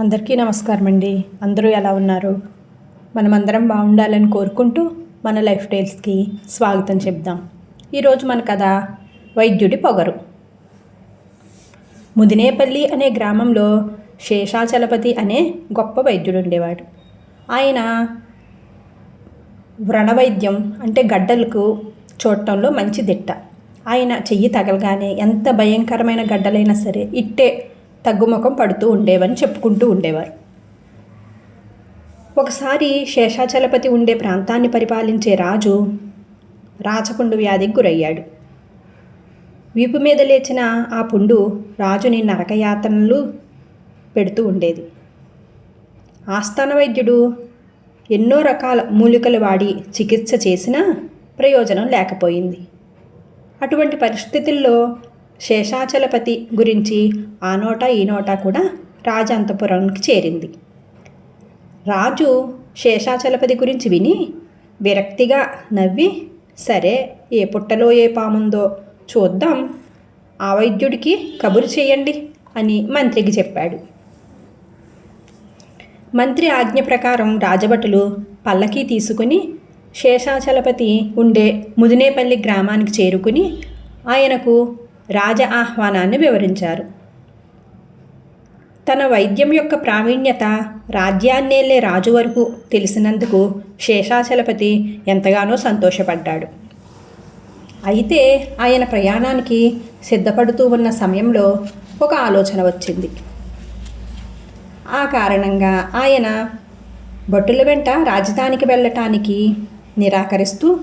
అందరికీ నమస్కారం అండి అందరూ ఎలా ఉన్నారు? మనమందరం బాగుండాలని కోరుకుంటూ మన లైఫ్ స్టైల్స్కి స్వాగతం చెప్దాం. ఈరోజు మన కథ వైద్యుడి పొగరు. ముదినేపల్లి అనే గ్రామంలో శేషాచలపతి అనే గొప్ప వైద్యుడు ఉండేవాడు. ఆయన వ్రణవైద్యం అంటే గడ్డలకు చూడటంలో మంచి దిట్ట. ఆయన చెయ్యి తగలగానే ఎంత భయంకరమైన గడ్డలైనా సరే ఇట్టే తగ్గుముఖం పడుతూ ఉండేవని చెప్పుకుంటూ ఉండేవారు. ఒకసారి శేషాచలపతి ఉండే ప్రాంతాన్ని పరిపాలించే రాజు రాచపుండు వ్యాధికి గురయ్యాడు. వీపు మీద లేచిన ఆ పుండు రాజుని నరకయాతనలు పెడుతూ ఉండేది. ఆస్థాన వైద్యుడు ఎన్నో రకాల మూలికలు వాడి చికిత్స చేసినా ప్రయోజనం లేకపోయింది. అటువంటి పరిస్థితుల్లో శేషాచలపతి గురించి ఆ నోట ఈ నోట కూడా రాజాంతపురంకి చేరింది. రాజు శేషాచలపతి గురించి విని విరక్తిగా నవ్వి సరే ఏ పుట్టలో ఏ పాముందో చూద్దాం. ఆ వైద్యుడికి కబురు చేయండి అని మంత్రికి చెప్పాడు. మంత్రి ఆజ్ఞ ప్రకారం రాజభటులు పల్లకి తీసుకుని శేషాచలపతి ఉండే ముదినేపల్లి గ్రామానికి చేరుకుని ఆయనకు రాజ ఆహ్వానాన్ని వివరించారు. తన వైద్యం యొక్క ప్రావీణ్యత రాజ్యాన్నేలే రాజు వరకు తెలిసినందుకు శేషాచలపతి ఎంతగానో సంతోషపడ్డాడు. అయితే ఆయన ప్రయాణానికి సిద్ధపడుతూ ఉన్న సమయంలో ఒక ఆలోచన వచ్చింది. ఆ కారణంగా ఆయన భటుల వెంట రాజధానికి వెళ్ళటానికి నిరాకరిస్తూ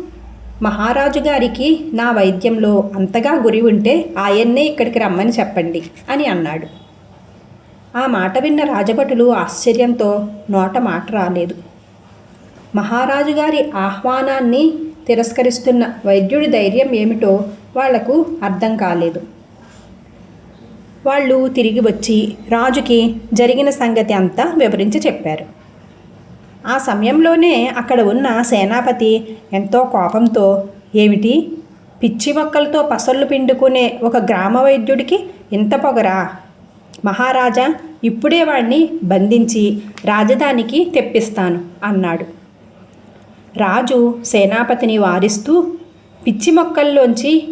మహారాజు గారికి నా వైద్యంలో అంతగా గురి ఉంటే ఆయన్నే ఇక్కడికి రమ్మని చెప్పండి అని అన్నాడు. ఆ మాట విన్న రాజభటులు ఆశ్చర్యంతో నోట మాట రాలేదు. మహారాజు గారి ఆహ్వానాన్ని తిరస్కరిస్తున్న వైద్యుడి ధైర్యం ఏమిటో వాళ్ళకు అర్థం కాలేదు. వాళ్ళు తిరిగి వచ్చి రాజుకి జరిగిన సంగతి అంతా వివరించి చెప్పారు. ఆ సమయంలోనే అక్కడ ఉన్న సేనాపతి ఎంతో కోపంతో ఏమిటి? పిచ్చి మొక్కలతో పసళ్ళు పిండుకునే ఒక గ్రామ వైద్యుడికి ఇంత పొగరా? మహారాజా ఇప్పుడే వాడిని బంధించి రాజధానికి తెప్పిస్తాను అన్నాడు. రాజు సేనాపతిని వారిస్తూ పిచ్చి మొక్కల్లోంచి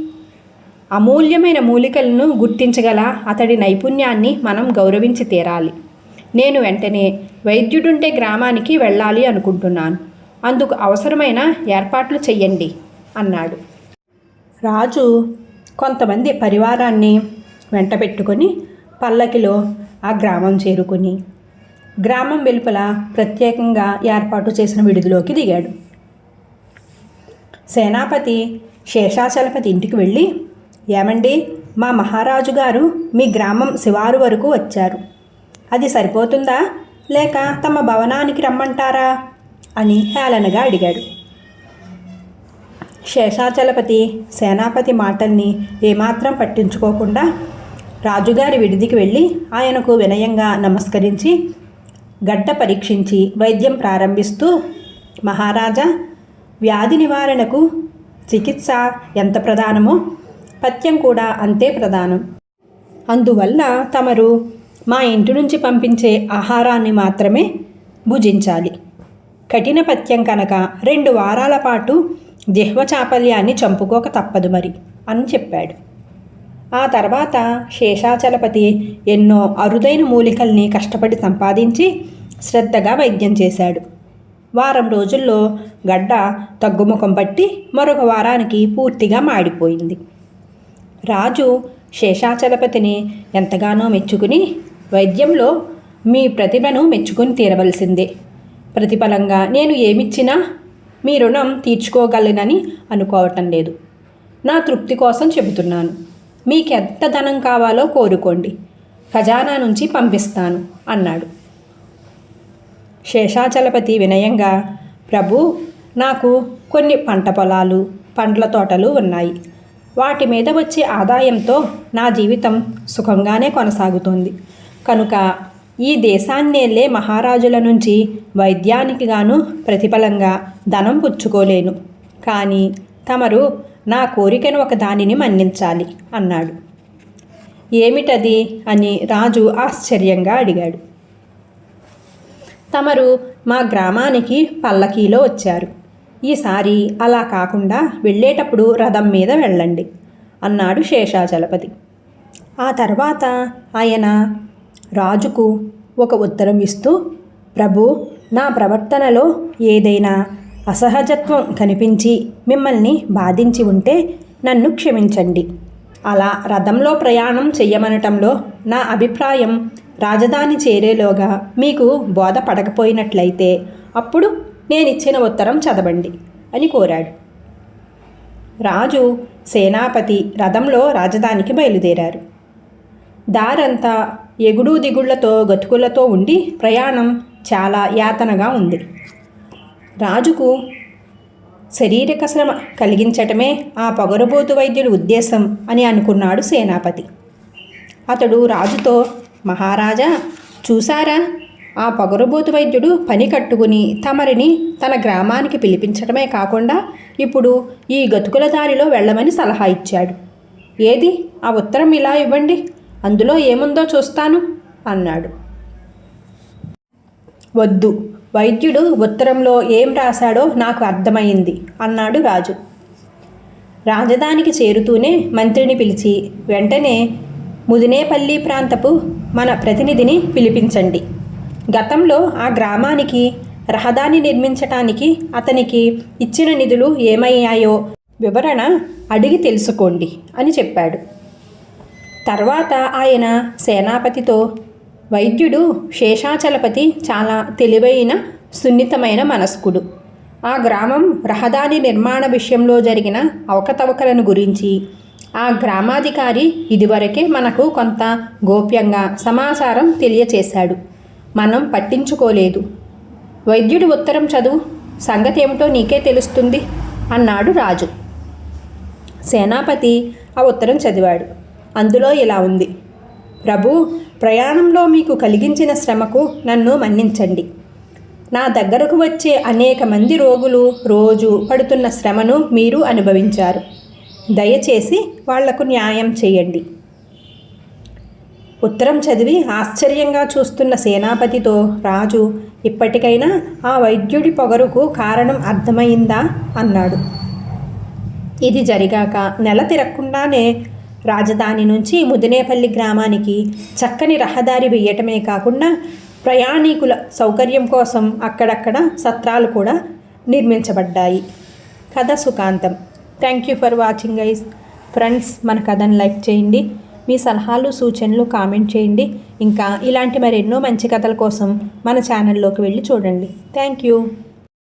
అమూల్యమైన మూలికలను గుర్తించగల అతడి నైపుణ్యాన్ని మనం గౌరవించి తీరాలి. నేను వెంటనే వైద్యుడుంటే గ్రామానికి వెళ్ళాలి అనుకుంటున్నాను. అందుకు అవసరమైన ఏర్పాట్లు చెయ్యండి అన్నాడు. రాజు కొంతమంది పరివారాన్ని వెంట పెట్టుకొని పల్లకిలో ఆ గ్రామం చేరుకుని గ్రామం వెలుపల ప్రత్యేకంగా ఏర్పాటు చేసిన విడుదలోకి దిగాడు. సేనాపతి శేషాచలపతి ఇంటికి వెళ్ళి ఏమండి మా మహారాజు గారు మీ గ్రామం శివారు వరకు వచ్చారు. అది సరిపోతుందా? లేక తమ భవనానికి రమ్మంటారా? అని హేళనగా అడిగాడు. శేషాచలపతి సేనాపతి మాటల్ని ఏమాత్రం పట్టించుకోకుండా రాజుగారి విడిదికి వెళ్ళి ఆయనకు వినయంగా నమస్కరించి గడ్డ పరీక్షించి వైద్యం ప్రారంభిస్తూ మహారాజా వ్యాధి నివారణకు చికిత్స ఎంత ప్రధానమో? పథ్యం కూడా అంతే ప్రధానం. అందువల్ల తమరు మా ఇంటి నుంచి పంపించే ఆహారాన్ని మాత్రమే భుజించాలి. కఠిన పథ్యం కనుక రెండు వారాల పాటు జిహ్వ చాపల్యాన్ని చంపుకోక తప్పదు మరి అని చెప్పాడు. ఆ తర్వాత శేషాచలపతి ఎన్నో అరుదైన మూలికల్ని కష్టపడి సంపాదించి శ్రద్ధగా వైద్యం చేశాడు. వారం రోజుల్లో గడ్డ తగ్గుముఖం పట్టి మరొక వారానికి పూర్తిగా మాడిపోయింది. రాజు శేషాచలపతిని ఎంతగానో మెచ్చుకుని వైద్యంలో మీ ప్రతిభను మెచ్చుకుని తీరవలసిందే. ప్రతిఫలంగా నేను ఏమిచ్చినా మీ రుణం తీర్చుకోగలనని అనుకోవటం లేదు. నా తృప్తి కోసం చెబుతున్నాను. మీకు ఎంత ధనం కావాలో కోరుకోండి. ఖజానా నుంచి పంపిస్తాను అన్నాడు. శేషాచలపతి వినయంగా ప్రభు నాకు కొన్ని పంట పొలాలు పండ్ల తోటలు ఉన్నాయి. వాటి మీద వచ్చే ఆదాయంతో నా జీవితం సుఖంగానే కొనసాగుతుంది. కనుక ఈ దేశాన్నేళ్ళే మహారాజుల నుంచి వైద్యానికి గాను ప్రతిఫలంగా ధనం పుచ్చుకోలేను. కానీ తమరు నా కోరికను ఒక దానిని మన్నించాలి అన్నాడు. ఏమిటది? అని రాజు ఆశ్చర్యంగా అడిగాడు. తమరు మా గ్రామానికి పల్లకీలో వచ్చారు. ఈసారి అలా కాకుండా వెళ్ళేటప్పుడు రథం మీద వెళ్ళండి అన్నాడు శేషాచలపతి. ఆ తర్వాత ఆయన రాజుకు ఒక ఉత్తరం ఇస్తూ ప్రభు నా ప్రవర్తనలో ఏదైనా అసహజత్వం కనిపించి మిమ్మల్ని బాధించి ఉంటే నన్ను క్షమించండి. అలా రథంలో ప్రయాణం చెయ్యమనటంలో నా అభిప్రాయం రాజధాని చేరేలోగా మీకు బోధపడకపోయినట్లయితే అప్పుడు నేనిచ్చిన ఉత్తరం చదవండి అని కోరాడు. రాజు సేనాపతి రథంలో రాజధానికి బయలుదేరారు. దారంతా ఎగుడు దిగుళ్ళతో గతుకులతో ఉండి ప్రయాణం చాలా యాతనగా ఉంది. రాజుకు శారీరక శ్రమ కలిగించటమే ఆ పొగరబోతు వైద్యుడి ఉద్దేశం అని అనుకున్నాడు సేనాపతి. అతడు రాజుతో మహారాజా చూసారా ఆ పొగరబోతు వైద్యుడు పని కట్టుకుని తమరిని తన గ్రామానికి పిలిపించడమే కాకుండా ఇప్పుడు ఈ గతుకుల దారిలో వెళ్ళమని సలహా ఇచ్చాడు. ఏది? ఆ ఉత్తరం ఇలా ఇవ్వండి. అందులో ఏముందో చూస్తాను అన్నాడు. వద్దు వైద్యుడు ఉత్తరంలో ఏం రాశాడో నాకు అర్థమైంది అన్నాడు రాజు. రాజధానికి చేరుతూనే మంత్రిని పిలిచి వెంటనే ముదినేపల్లి ప్రాంతపు మన ప్రతినిధిని పిలిపించండి. గతంలో ఆ గ్రామానికి రహదారి నిర్మించటానికి అతనికి ఇచ్చిన నిధులు ఏమయ్యాయో వివరణ అడిగి తెలుసుకోండి అని చెప్పాడు. తర్వాత ఆయన సేనాపతితో వైద్యుడు శేషాచలపతి చాలా తెలివైన సున్నితమైన మనస్కుడు. ఆ గ్రామం రహదారి నిర్మాణ విషయంలో జరిగిన అవకతవకలను గురించి. ఆ గ్రామాధికారి ఇదివరకే మనకు కొంత గోప్యంగా సమాచారం తెలియచేశాడు. మనం పట్టించుకోలేదు. వైద్యుడి ఉత్తరం చదువు. సంగతి ఏమిటో నీకే తెలుస్తుంది అన్నాడు రాజు. సేనాపతి ఆ ఉత్తరం చదివాడు. అందులో ఇలా ఉంది. ప్రభు ప్రయాణంలో మీకు కలిగించిన శ్రమకు నన్ను మన్నించండి. నా దగ్గరకు వచ్చే అనేక మంది రోగులు రోజు పడుతున్న శ్రమను మీరు అనుభవించారు. దయచేసి వాళ్ళకు న్యాయం చేయండి. ఉత్తరం చదివి ఆశ్చర్యంగా చూస్తున్న సేనాపతితో రాజు ఇప్పటికైనా ఆ వైద్యుడి పొగరుకు కారణం అర్థమైందా? అన్నాడు. ఇది జరిగాక నెల తిరగకుండానే రాజధాని నుంచి ముదినేపల్లి గ్రామానికి చక్కని రహదారి వేయటమే కాకుండా ప్రయాణికుల సౌకర్యం కోసం అక్కడక్కడ సత్రాలు కూడా నిర్మించబడ్డాయి. కథ సుఖాంతం. Thank you for watching guys friends మన కథను లైక్ చేయండి. మీ సలహాలు సూచనలు కామెంట్ చేయండి. ఇంకా ఇలాంటి మరెన్నో మంచి కథల కోసం మన ఛానల్లోకి వెళ్ళి చూడండి. Thank you